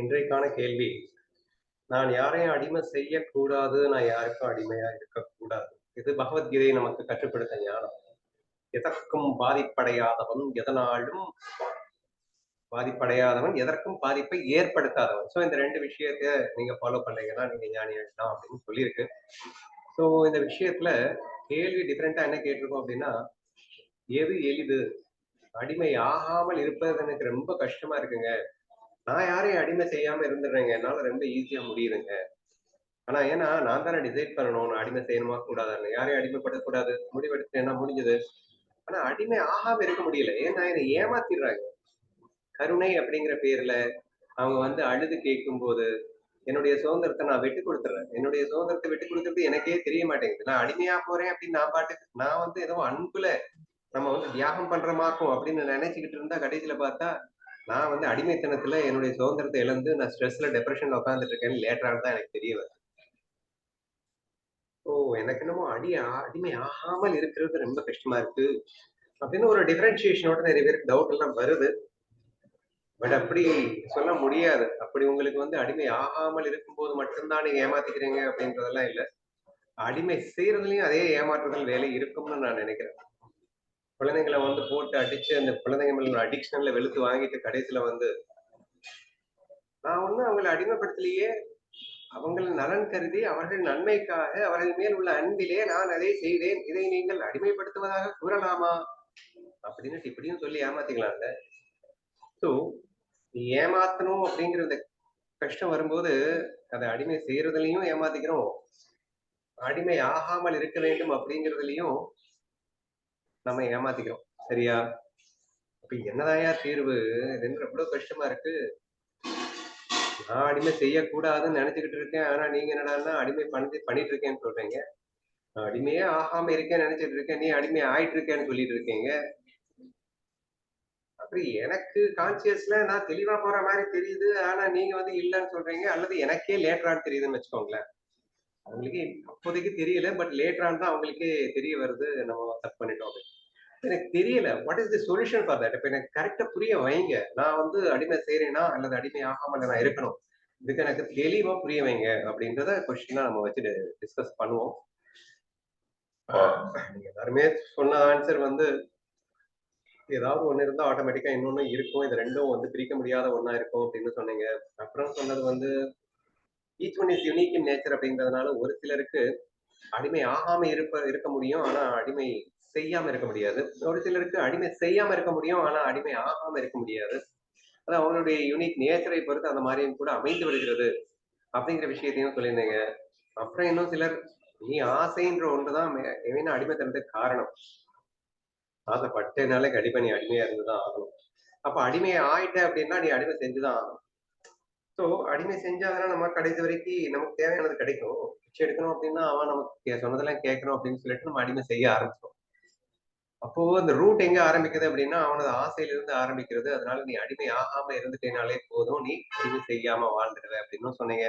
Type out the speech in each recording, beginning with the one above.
இன்றைக்கான கேள்வி. நான் யாரையும் அடிமை செய்யக்கூடாது. நான் யாருக்கும் அடிமையா இருக்கக்கூடாது. இது பகவத்கீதை நமக்கு கட்டுப்படுத்த ஞானம். எதற்கும் பாதிப்படையாதவன் எதனாலும் பாதிப்படையாதவன் எதற்கும் பாதிப்பை ஏற்படுத்தாதவன். ஸோ இந்த ரெண்டு விஷயத்த நீங்க ஃபாலோ பண்ணீங்கன்னா நீங்க ஞானி ஆகிடலாம் அப்படின்னு சொல்லியிருக்கு. ஸோ இந்த விஷயத்துல கேள்வி டிஃப்ரெண்டா என்ன கேட்டிருக்கோம் அப்படின்னா எது எளிது? அடிமை ஆகாமல் இருப்பது எனக்கு ரொம்ப கஷ்டமா இருக்குங்க. நான் யாரையும் அடிமை செய்யாம இருந்துடுறேங்க. என்னால ரொம்ப ஈஸியா முடியுதுங்க. ஆனா ஏன்னா நான் தானே டிசைட் பண்ணணும். நான் அடிமை செய்யணுமா? கூடாதுன்னு. யாரையும் அடிமைப்படக்கூடாது முடிவெடுத்து என்ன முடிஞ்சது? ஆனா அடிமை ஆகாம இருக்க முடியல. ஏன்னா என்னை ஏமாத்திடுறாங்க. கருணை அப்படிங்கிற பேர்ல அவங்க வந்து அழுது கேட்கும் போது என்னுடைய சுதந்திரத்தை நான் விட்டு கொடுத்துறேன் என்னுடைய சுதந்திரத்தை விட்டு கொடுக்கறது எனக்கே தெரிய மாட்டேங்குது. நான் அடிமையா போறேன் அப்படின்னு நான் பாட்டுக்கு நான் வந்து ஏதோ அன்புல நம்ம வந்து தியாகம் பண்றமாக்கும் அப்படின்னு நினைச்சுக்கிட்டு இருந்தா கடைசியில பார்த்தா நான் வந்து அடிமைத்தனத்துல என்னுடைய சுதந்திரத்தை இழந்து நான் ஸ்ட்ரெஸ்ல டெப்ரெஷன்ல உட்காந்துட்டு இருக்கேன்னு லேட்டரான தான் எனக்கு தெரிய வருது ஓ எனக்கு என்னமோ அடி அடிமை ஆகாமல் இருக்கிறது ரொம்ப கஷ்டமா இருக்கு அப்படின்னு ஒரு டிஃபரன்சியேஷனோட நிறைய பேருக்கு டவுட் எல்லாம் வருது. பட் அப்படி சொல்ல முடியாது. அப்படி உங்களுக்கு வந்து அடிமை ஆகாமல் இருக்கும்போது மட்டும்தான் நீங்க ஏமாத்திக்கிறீங்க அப்படின்றதெல்லாம் இல்லை. அடிமை செய்யறதுலயும் அதே ஏமாற்றுதல் வேலை இருக்கும்னு நான் நினைக்கிறேன். குழந்தைங்களை வந்து போட்டு அடிச்சு அந்த குழந்தைங்க மேல அடிக்ஷன்ல வெளுத்து வாங்கிட்டு கடைசியில வந்து நான் ஒண்ணு அவங்களை அடிமைப்படுத்தலையே. அவங்கள் நலன் கருதி அவர்கள் நன்மைக்காக அவர்கள் மேல் உள்ள அன்பிலே நான் அதை செய்தேன். இதை நீங்கள் அடிமைப்படுத்துவதாக கூறலாமா? அப்படின்னு இப்படியும் சொல்லி ஏமாத்திக்கலாம்ல ஸோ ஏமாத்தணும் அப்படிங்கிற இந்த கஷ்டம் வரும்போது அதை அடிமை செய்யறதுலயும் ஏமாத்திக்கிறோம். அடிமை ஆகாமல் இருக்க வேண்டும் அப்படிங்கிறதுலயும் நம்ம ஏமாத்திக்கிறோம். சரியா? அப்ப என்னதாயா தீர்வு? இது எவ்வளவு கஷ்டமா இருக்கு? நான் அடிமை செய்யக்கூடாதுன்னு நினைச்சுக்கிட்டு இருக்கேன். ஆனா நீங்க என்னடான்னா அடிமை பண்ணி பண்ணிட்டு இருக்கேன்னு சொல்றீங்க அடிமையே ஆகாம இருக்கேன்னு நினைச்சிட்டு இருக்கேன். நீ அடிமை ஆயிட்டு இருக்கேன்னு சொல்லிட்டு இருக்கீங்க. அப்படி எனக்கு கான்சியஸ்ல நான் தெளிவா போற மாதிரி தெரியுது. ஆனா நீங்க வந்து இல்லைன்னு சொல்றீங்க. அல்லது எனக்கே லேட்டரான்னு தெரியுதுன்னு வச்சுக்கோங்களேன். அவங்களுக்கு அப்போதைக்கு தெரியல. பட் லேட்டரான் தான் அவங்களுக்கே தெரிய வருது. நம்ம தப்பு பண்ணிட்டோம். எனக்கு தெரியல. What is the solution for that இப்போ எனக்கு கரெக்டா புரிய வைங்க. நான் வந்து அடிமை செய்யறேனா அல்லது அடிமை ஆகாமல் நான் இருக்கணும். இதுக்கு எனக்கு தெளிவா புரிய வைங்க அப்படின்றத கொஸ்டினா நம்ம வச்சு டிஸ்கஸ் பண்ணுவோம். நீங்க எல்லாருமே சொன்ன ஆன்சர் வந்து ஏதாவது ஒண்ணு இருந்தா ஆட்டோமேட்டிக்கா இன்னொன்னு இருக்கும். இது ரெண்டும் வந்து பிரிக்க முடியாத ஒன்னா இருக்கும் அப்படின்னு சொன்னீங்க. அப்புறம் சொன்னது வந்து each one is unique in nature அப்படிங்கிறதுனால ஒரு சிலருக்கு அடிமை ஆகாம இருப்ப இருக்க முடியும். ஆனா அடிமை செய்யாம இருக்க முடியாது. ஒரு சிலருக்கு அடிமை செய்யாம இருக்க முடியும் ஆனா அடிமை ஆகாம இருக்க முடியாது. அது அவங்களுடைய யூனிக் நேச்சரை பொறுத்து அந்த மாதிரியும் கூட அமைந்து வருகிறது அப்படிங்கிற விஷயத்தையும் சொல்லியிருந்தீங்க. அப்புறம் இன்னும் சிலர் நீ ஆசைன்ற ஒன்றுதான் அடிமை அடிமைத்தனத்துக்கு காரணம். ஆசைப்பட்டதுனால அடிமை நீ அடிமையா இருந்துதான் ஆகணும். அப்ப அடிமையை ஆயிட்ட அப்படின்னா நீ அடிமை செஞ்சுதான் ஆகணும். ஸோ அடிமை செஞ்சாதான் நம்ம கடைசி வரைக்கும் நமக்கு தேவையானது கிடைக்கும். பிச்சை எடுக்கணும் அப்படின்னா அவன் நமக்கு சொன்னதெல்லாம் கேட்கணும் அப்படின்னு சொல்லிட்டு நம்ம அடிமை செய்ய ஆரம்பிச்சோம் அப்போ அந்த ரூட் எங்க ஆரம்பிக்குது அப்படின்னா அவனது ஆசையிலிருந்து ஆரம்பிக்கிறது. அதனால நீ அடிமை ஆகாம இருந்துட்டேனாலே போதும். நீ அடிமை செய்யாம வாழ்ந்துடுவ அப்படின்னு சொன்னீங்க.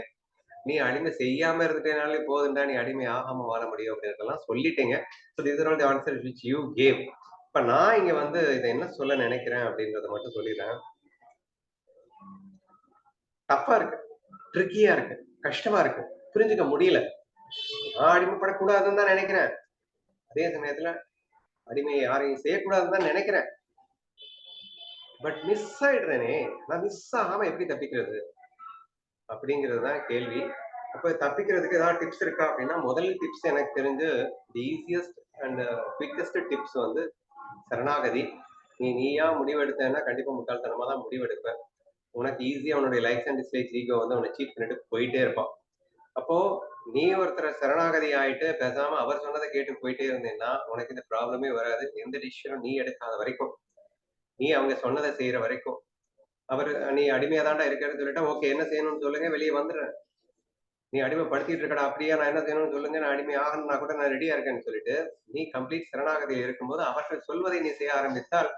நீ அடிமை செய்யாம இருந்துட்டேனாலே போதும்டா. நீ அடிமை ஆகாம வாழ முடியும் அப்படின்றதெல்லாம் சொல்லிட்டீங்க. So this all the answer which you gave இப்ப நான் இங்க வந்து இதை என்ன சொல்ல நினைக்கிறேன் அப்படின்றத மட்டும் சொல்லிடுறேன். டஃப்பா இருக்கு. ட்ரிக்கியா இருக்கு. கஷ்டமா இருக்கு. புரிஞ்சுக்க முடியல. நான் அடிமைப்படக்கூடாதுன்னு தான் நினைக்கிறேன். அதே சமயத்துல அடிமையை யாரையும் செய்யக்கூடாதுன்னு தான் நினைக்கிறேன். பட் மிஸ் ஆயிடுறேனே. நான் மிஸ் ஆகாம எப்படி தப்பிக்கிறது? அப்படிங்கிறது தான் கேள்வி. அப்ப தப்பிக்கிறதுக்கு ஏதாவது டிப்ஸ் இருக்கா அப்படின்னா முதல் டிப்ஸ் எனக்கு தெரிஞ்சு the easiest and quickest tips வந்து சரணாகதி. நீ நீயா முடிவெடுத்தேன்னா கண்டிப்பா முட்டாள்தனமா தான் முடிவெடுப்பேன். உனக்கு ஈஸியா உன்னுடைய லைஃப் அண்ட் டிஸ்லைக்ஸ் ஈகோ வந்து உன்னை சீட் பண்ணிட்டு போயிட்டே இருப்பான். அப்போ நீ ஒருத்தரை சரணாகதி ஆயிட்டு பேசாம அவர் சொன்னதை கேட்டு போயிட்டே இருந்தேன்னா உனக்கு இந்த ப்ராப்ளமே வராது. எந்த டிசிஷனும் நீ எடுக்காத வரைக்கும். நீ அவங்க சொன்னதை செய்யற வரைக்கும். அவர் நீ அடிமையா தாண்டா இருக்கேன்னு சொல்லிட்டா ஓகே என்ன செய்யணும்னு சொல்லுங்க வெளியே வந்துடுறேன். நீ அடிமைப்படுத்திட்டு இருக்கடா அப்படியா? நான் என்ன செய்யணும்னு சொல்லுங்க நான் அடிமை ஆகணும்னா கூட நான் ரெடியா இருக்கேன்னு சொல்லிட்டு நீ கம்ப்ளீட் சரணாகதியில் இருக்கும்போது அவர்கள் சொல்வதை நீ செய்ய ஆரம்பித்தால்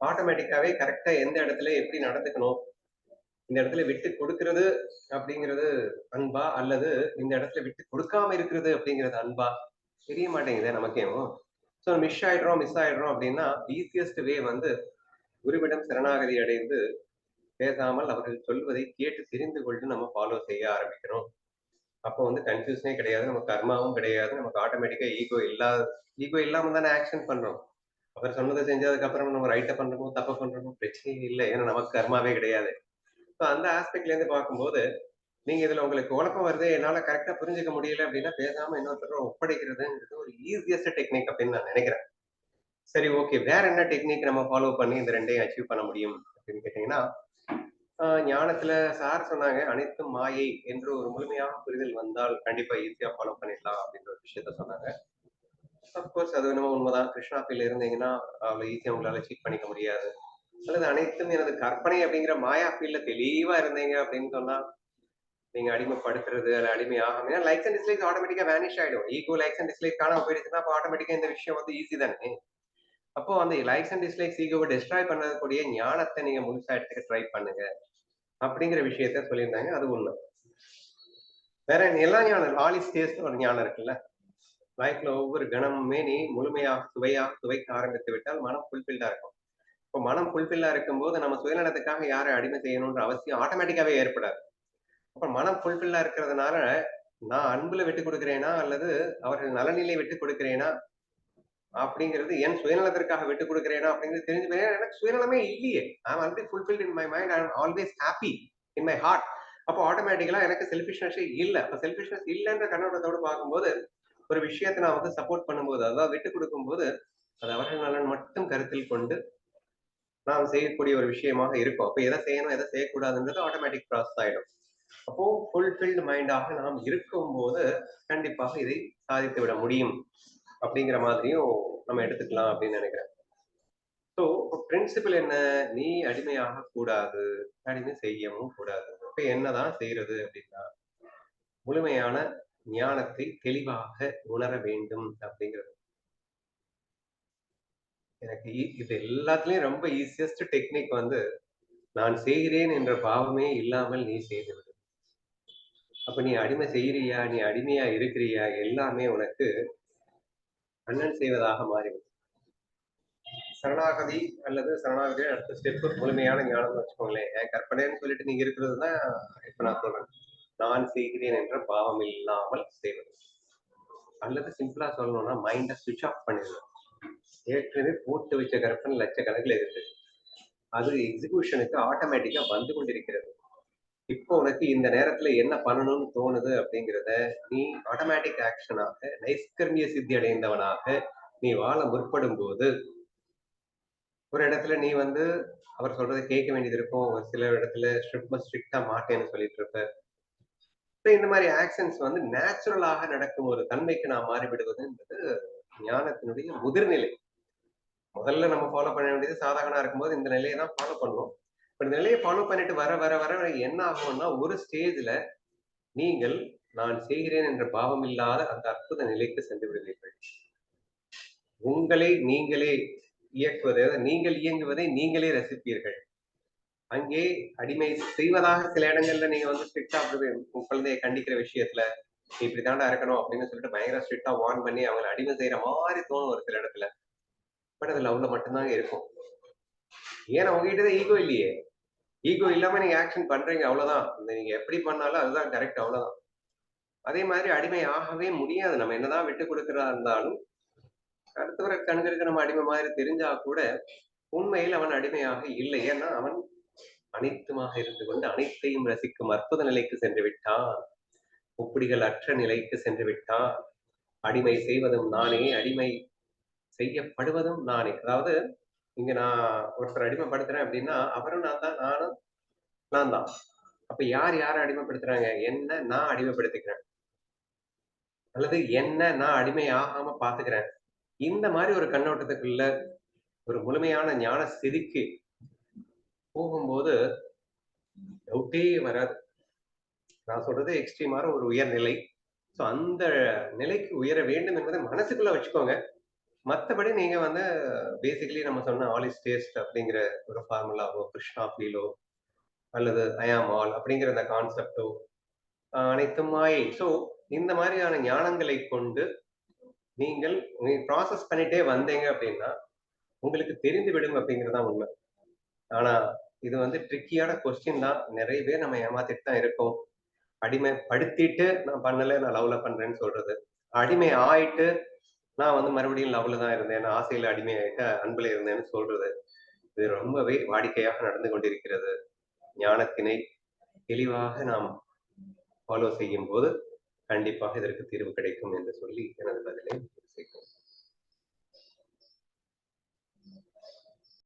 ஆட்டோமேட்டிக்காவே கரெக்டா எந்த இடத்துல எப்படி நடந்துக்கணும் இந்த இடத்துல விட்டு கொடுக்கறது அப்படிங்கிறது அன்பா அல்லது இந்த இடத்துல விட்டு கொடுக்காம இருக்கிறது அப்படிங்கிறது அன்பா? தெரிய மாட்டேங்குது நமக்கேவும் ஸோ மிஸ் ஆயிடுறோம் மிஸ் ஆயிடுறோம் அப்படின்னா ஈஸியஸ்ட் வே வந்து குருவிடம் சரணாகதி அடைந்து பேசாமல் அவர்கள் சொல்வதை கேட்டு தெரிந்து கொண்டு நம்ம ஃபாலோ செய்ய ஆரம்பிக்கிறோம். அப்போ வந்து கன்ஃபியூஷனே கிடையாது நம்ம கர்மாவும் கிடையாது நமக்கு ஆட்டோமேட்டிக்கா ஈகோ இல்லாத ஈகோ இல்லாம தானே ஆக்ஷன் பண்றோம். அவர் சொன்னதை செஞ்சதுக்கு அப்புறம் நம்ம ரைட்டை பண்றோமோ தப்பு பண்றோமோ பிரச்சனையே இல்லை. ஏன்னா நமக்கு கர்மாவே கிடையாது. ஸோ அந்த ஆஸ்பெக்ட்ல இருந்து பார்க்கும்போது நீங்க இதுல உங்களுக்கு குழப்பம் வருது என்னால கரெக்டா புரிஞ்சுக்க முடியல அப்படின்னா பேசாம இன்னொருத்தர் ஒப்படைக்கிறதுங்கிறது ஒரு ஈஸியஸ்ட் டெக்னிக் அப்படின்னு நான் நினைக்கிறேன். சரி ஓகே வேற என்ன டெக்னிக் நம்ம ஃபாலோ பண்ணி இந்த ரெண்டையும் அச்சீவ் பண்ண முடியும் அப்படின்னு கேட்டீங்கன்னா ஆஹ் ஞானத்துல சார் சொன்னாங்க அனைத்தும் மாயை என்று ஒரு முழுமையான புரிதல் வந்தால் கண்டிப்பா ஈஸியா ஃபாலோ பண்ணிடலாம் அப்படின்ற ஒரு விஷயத்த சொன்னாங்க. அப்கோர்ஸ் அது என்னமோ உண்மைதான். கிருஷ்ணாப்பில் இருந்தீங்கன்னா அவ்வளவு ஈஸியா உங்களால சீட் பண்ணிக்க முடியாது. அல்லது அனைத்தும் எனது கற்பனை அப்படிங்கிற மாயா ஃபீல்ட்ல தெளிவா இருந்தீங்க அப்படின்னு சொன்னா நீங்க அடிமைப்படுத்துறது அல்ல அடிமை ஆகாம லைக்ஸ் அண்ட் டிஸ்லைக்ஸ் ஆட்டோமேட்டிக்கா வேனிஷ் ஆயிடும். ஈகோ லைக்ஸ் அண்ட் டிஸ்லைக் காணாம போயிடுச்சுன்னா அப்போ ஆட்டோமேட்டிக்கா இந்த விஷயம் வந்து ஈஸி தானே? அப்போ அந்த லைக்ஸ் அண்ட் டிஸ்லைக்ஸ் ஈகோவை டிஸ்ட்ராய் பண்ணக்கூடிய ஞானத்தை நீங்க முழுசா எடுத்துக்க ட்ரை பண்ணுங்க. அப்படிங்கிற விஷயத்த சொல்லியிருந்தாங்க. அது ஒண்ணு வேற எல்லா ஞானம் லாலி ஸ்டேஜ் ஒரு ஞானம் இருக்குல்ல? லைஃப்ல ஒவ்வொரு கணமுமே நீ முழுமையாக சுவையா சுவைக்க ஆரம்பித்து விட்டால் மனம் ஃபுல்ஃபில்டா இருக்கும். இப்போ மனம் ஃபுல்ஃபில்லா இருக்கும்போது நம்ம சுயநலத்துக்காக யாரை அடிமை செய்யணுன்ற அவசியம் ஆட்டோமேட்டிக்காவே ஏற்படாது. அப்ப மனம் ஃபுல்ஃபில்லா இருக்கிறதுனால நான் அன்புல விட்டு கொடுக்கிறேனா அல்லது அவர்கள் நலநிலை விட்டு கொடுக்கிறேனா அப்படிங்கிறது என் சுயநலத்திற்காக விட்டு கொடுக்கிறேனா அப்படிங்கிறது தெரிஞ்சு போய் எனக்கு சுயநலமே இல்லையே. I already fulfilled in my mind I always happy in my heart அப்போ ஆட்டோமேட்டிக்கலா எனக்கு செல்ஃபிஷ்னஸே இல்லை. அப்போ செல்ஃபிஷ்னஸ் இல்லைன்ற கண்ணோட்டத்தோடு பார்க்கும்போது ஒரு விஷயத்தை நான் வந்து சப்போர்ட் பண்ணும்போது அதாவது விட்டு கொடுக்கும்போது அது அவர்கள் நலன் மட்டும் கருத்தில் கொண்டு நாம் செய்யக்கூடிய ஒரு விஷயமாக இருக்கும். அப்போ எதை செய்யணும் எதை செய்யக்கூடாதுன்றது ஆட்டோமேட்டிக் ப்ராசஸ் ஆயிடும். அப்போ ஃபுல்ஃபில்டு மைண்டாக நாம் இருக்கும்போது கண்டிப்பாக இதை சாதித்து விட முடியும். அப்படிங்கிற மாதிரியும் நம்ம எடுத்துக்கலாம் அப்படின்னு நினைக்கிறேன். ஸோ பிரின்சிபல் என்ன? நீ அடிமையாக கூடாது. அடிமை செய்யவும் கூடாது. இப்ப என்னதான் செய்யறது அப்படின்னா முழுமையான ஞானத்தை தெளிவாக உணர வேண்டும் அப்படிங்கிறது. எனக்கு இது எல்லாத்துலயும் ரொம்ப ஈஸியஸ்ட் டெக்னிக் வந்து நான் செய்கிறேன் என்ற பாவமே இல்லாமல் நீ செய்து விடு அப்ப நீ அடிமை செய்கிறியா நீ அடிமையா இருக்கிறியா? எல்லாமே உனக்கு அண்ணன் செய்வதாக மாறிவிடும். சரணாகதி அல்லது சரணாகதி அடுத்த ஸ்டெப் முழுமையான ஞானம் வச்சுக்கோங்களேன். என் கற்பனைன்னு சொல்லிட்டு நீங்க இருக்கிறது தான் இப்ப நான் சொல்றேன். நான் செய்கிறேன் என்ற பாவம் இல்லாமல் செய்வது. அல்லது சிம்பிளா சொல்லணும்னா மைண்டை சுவிட்ச் ஆஃப் பண்ணிடணும். ஏற்கனவே போட்டு வச்ச கற்பனை லட்சக்கணக்கில் இருக்கு அது எக்ஸிகியூஷனுக்கு ஆட்டோமேட்டிக்கா வந்து கொண்டிருக்கிறது. இப்போ உனக்கு இந்த நேரத்துல என்ன பண்ணணும்னு தோணுது அப்படிங்கிறத நீ ஆட்டோமேட்டிக் ஆக்ஷனாக நைஸ்கர்மிய சித்தி அடைந்தவனாக நீ வாழ முற்படும் போது ஒரு இடத்துல நீ வந்து அவர் சொல்றதை கேட்க வேண்டியது இருக்கும். ஒரு சில இடத்துல ஸ்ட்ரிக்ட் ஸ்ட்ரிக்டா மாட்டேன்னு சொல்லிட்டு இருப்ப. இந்த மாதிரி ஆக்ஷன்ஸ் வந்து நேச்சுரலாக நடக்கும் ஒரு தன்மைக்கு நான் மாறிவிடுவதுன்றது ஞானத்தினுடைய முதிர்நிலை. முதல்ல நம்ம ஃபாலோ பண்ண வேண்டியது சாதகனா இருக்கும்போது இந்த நிலையை தான் ஃபாலோ பண்ணும் இப்போ இந்த நிலையை ஃபாலோ பண்ணிட்டு வர வர வர வர என்ன ஆகும்னா ஒரு ஸ்டேஜ்ல நீங்கள் நான் செய்கிறேன் என்ற பாவம் இல்லாத அந்த அற்புத நிலைக்கு சென்று விடுவீர்கள். உங்களை நீங்களே இயக்குவதை நீங்கள் இயங்குவதை நீங்களே ரசிப்பீர்கள். அங்கே அடிமை செய்வதாக சில இடங்கள்ல நீங்க வந்து ஸ்ட்ரிக்டா குழந்தையை குழந்தைய கண்டிக்கிற விஷயத்துல நீ இப்படி இருக்கணும் அப்படின்னு சொல்லிட்டு பயங்கர ஸ்ட்ரிக்டா வார்ன் பண்ணி அவங்களை அடிமை செய்யற மாதிரி தோணும் ஒரு சில இடத்துல. பட் அது லவ்ல மட்டும்தாங்க இருக்கும். ஏன்னா உங்ககிட்ட தான் ஈகோ இல்லையே? ஈகோ இல்லாம நீங்க ஆக்ஷன் பண்றீங்க அவ்வளவுதான். நீங்க எப்படி பண்ணாலும் அதுதான் கரெக்ட் அவ்வளவுதான். அதே மாதிரி அடிமை ஆகவே முடியாது. நம்ம என்னதான் விட்டு கொடுக்கறதா இருந்தாலும் அடுத்தவரை கண்களுக்கு நம்ம அடிமை மாதிரி தெரிஞ்சா கூட உண்மையில் அவன் அடிமையாக இல்லை. ஏன்னா அவன் அனைத்துமாக இருந்து கொண்டு அனைத்தையும் ரசிக்கும் அற்புத நிலைக்கு சென்று விட்டான். ஒப்பிடிகள் அற்ற நிலைக்கு சென்று விட்டான். அடிமை செய்வதும் நானே அடிமை செய்யப்படுவதும் நானே. அதாவது இங்க நான் ஒருத்தர் அடிமைப்படுத்துறேன் அப்படின்னா அவரும் நான் தான் நானும் நான் தான். அப்ப யார் யாரை அடிமைப்படுத்துறாங்க? என்ன நான் அடிமைப்படுத்திக்கிறேன்? அல்லது என்ன நான் அடிமை ஆகாம பாத்துக்கிறேன் இந்த மாதிரி ஒரு கண்ணோட்டத்துக்குள்ள ஒரு முழுமையான ஞான ஸ்திதிக்கு போகும்போது டவுட்டே வராது. நான் சொல்றது எக்ஸ்ட்ரீமான ஒரு உயர்நிலை. ஸோ அந்த நிலைக்கு உயர வேண்டும் என்பதை மனசுக்குள்ள வச்சுக்கோங்க. மற்றபடி நீங்க வந்து பேசிக்கலி நம்ம சொன்ன ஆல் இஸ் டேஸ்ட் அப்படிங்கிற ஒரு ஃபார்முலாவோ கிருஷ்ணா ஃபீலோ அல்லது ஐயாம் ஆல் அப்படிங்கிற அந்த கான்செப்டோ அனைத்தும் மாயை ஸோ இந்த மாதிரியான ஞானங்களை கொண்டு நீங்கள் ப்ராசஸ் பண்ணிட்டே வந்தீங்க அப்படின்னா உங்களுக்கு தெரிந்து விடும் அப்படிங்கிறது தான் உண்மை. ஆனா இது வந்து ட்ரிக்கியான கொஸ்டின் தான். நிறைய பேர் நம்ம ஏமாத்திட்டு தான் இருக்கோம். அடிமைப்படுத்திட்டு நான் பண்ணல நான் லவ்ல பண்றேன்னு சொல்றது. அடிமை ஆயிட்டு நான் வந்து மறுபடியும் லவ்ல தான் இருந்தேன். நான் ஆசையில அடிமை ஆயிட்டு அன்புல இருந்தேன்னு சொல்றது. இது ரொம்பவே வாடிக்கையாக நடந்து கொண்டிருக்கிறது. ஞானத்தினை தெளிவாக நாம் ஃபாலோ செய்யும் போது கண்டிப்பாக இதற்கு தீர்வு கிடைக்கும் என்று சொல்லி எனது பதிலை